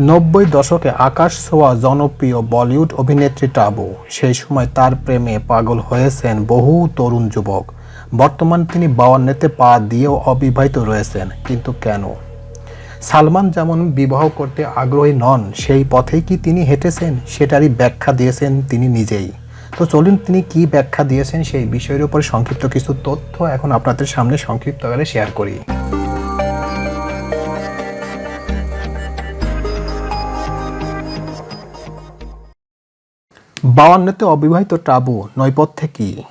নব্বই দশকে আকাশ ছোঁয়া জনপ্রিয় বলিউড অভিনেত্রী টাবু। সেই সময় তার প্রেমে পাগল হয়েছেন বহু তরুণ যুবক। বর্তমান তিনি বাওয়ান্নেতে পা দিয়েও অবিবাহিত রয়েছেন। কিন্তু কেন? সালমান যেমন বিবাহ করতে আগ্রহী নন, সেই পথেই কি তিনি হেঁটেছেন? সেটারই ব্যাখ্যা দিয়েছেন তিনি নিজেই। তো চলুন তিনি কি ব্যাখ্যা দিয়েছেন সেই বিষয়ের উপর সংক্ষিপ্ত কিছু তথ্য এখন আপনাদের সামনে সংক্ষিপ্ত আকারে শেয়ার করি। বাউান্নতে অবিবাহিত টাবু নৈপথ্যে কি?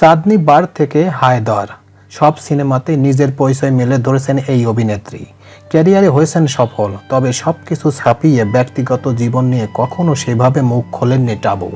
চাঁদনি বার থেকে হায়দার। সব সিনেমাতে নিজের পরিচয় মেলে ধরেছেন এই অভিনেত্রী। ক্যারিয়ারে হয়েছেন সফল, তবে সব কিছু ছাপিয়ে ব্যক্তিগত জীবন নিয়ে কখনো সেভাবে মুখ খোলেননি টাবু।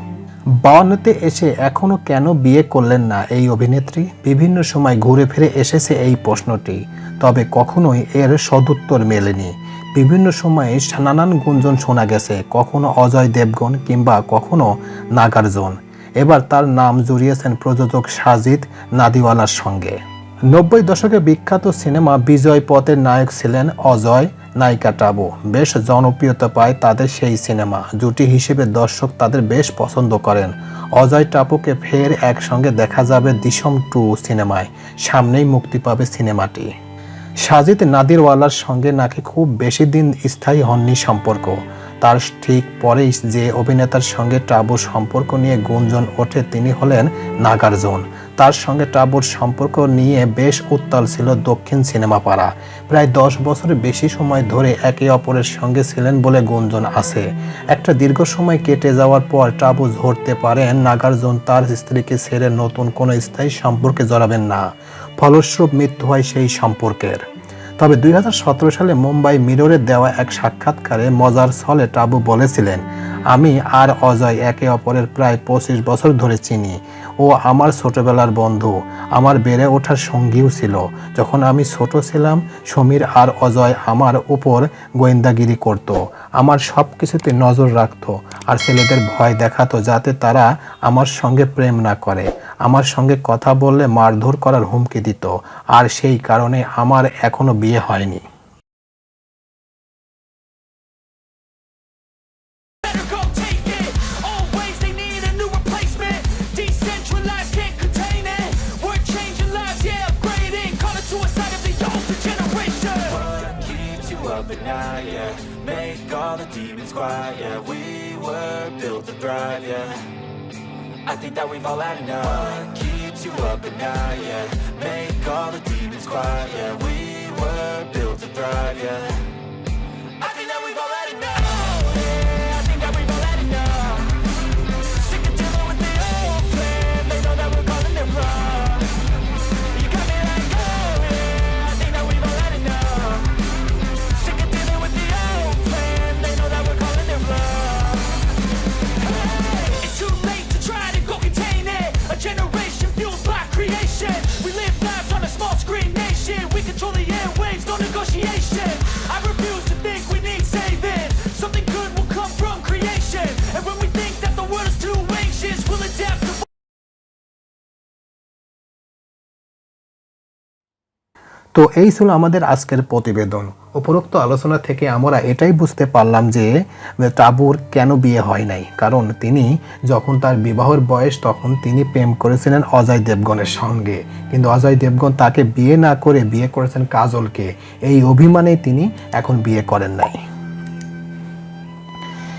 বাউান্নতে এসে এখনও কেন বিয়ে করলেন না এই অভিনেত্রী? বিভিন্ন সময় ঘুরে ফিরে এসেছে এই প্রশ্নটি, তবে কখনোই এর সদুত্তর মেলেনি। বিভিন্ন সময়ে নানান গুঞ্জন শোনা গেছে, কখনো অজয় দেবগন কিংবা কখনো নাগার্জুন। এবার তার নাম জড়িয়েছেন প্রযোজক সাজিদ নাদিওয়ালার সঙ্গে। নব্বই দশকে বিখ্যাত সিনেমা বিজয় পথের নায়ক ছিলেন অজয় নায়িকা টাবু। বেশ জনপ্রিয়তা পায় তাদের সেই সিনেমা। জুটি হিসেবে দর্শক তাদের বেশ পছন্দ করেন। অজয় টাপুকে ফের একসঙ্গে দেখা যাবে দিশম টু সিনেমায়। সামনেই মুক্তি পাবে সিনেমাটি। সাজিদ নাদিরওয়ালার সঙ্গে নাকি খুব বেশি দিন স্থায়ী হননি সম্পর্ক। তার ঠিক পরেই যে অভিনেতার সঙ্গে টাবুর সম্পর্ক নিয়ে গুঞ্জন ওঠে তিনি হলেন নাগার্জুন। তার সঙ্গে টাবুর সম্পর্ক নিয়ে বেশ উত্তাল ছিল দক্ষিণ সিনেমা পাড়া প্রায় দশ বছরের বেশি সময় ধরে একে অপরের সঙ্গে ছিলেন বলে গুঞ্জন আছে। একটা দীর্ঘ সময় কেটে যাওয়ার পর টাবু ধরতে পারেন নাগার্জুন তার স্ত্রীকে ছেড়ে নতুন কোনো স্থায়ী সম্পর্কে জড়াবেন না। ফলস্বরূপ মৃত্যু হয় সেই সম্পর্কের। তবে দুই হাজার সতেরো সালে মুম্বাই মিররে দেওয়া এক সাক্ষাৎকারে মজার ছলে টাবু বলেছিলেন, আমি আর অজয় একে অপরের প্রায় পঁচিশ বছর ধরে চিনি। ও আমার ছোটবেলার বন্ধু। আমার বেড়ে ওঠার সঙ্গীও ছিল। যখন আমি ছোট ছিলাম, সমীর আর অজয় আমার উপর গোয়েন্দাগিরি করত। আমার সব কিছুতে নজর রাখতো। আর ছেলেদের ভয় দেখাতো যাতে তারা আমার সঙ্গে প্রেম না করে। আমার সঙ্গে কথা বললে মারধর করার হুমকি দিত আর সেই কারণে আমার এখনও বিয়ে হয়নি Make all the demons quiet, yeah We were built to thrive, yeah I think that we've all had enough. What keeps you up at night, yeah? Make all the demons quiet, yeah. We You'll find তো এই ছিল আমাদের আজকের প্রতিবেদন। উপরোক্ত আলোচনা থেকে আমরা এটাই বুঝতে পারলাম যে টাবুর কেন বিয়ে হয় নাই? কারণ তিনি যখন তার বিবাহের বয়স, তখন তিনি প্রেম করেছিলেন অজয় দেবগণের সঙ্গে। কিন্তু অজয় দেবগণ তাকে বিয়ে না করে বিয়ে করেছেন কাজলকে। এই অভিমানে তিনি এখন বিয়ে করেন নাই।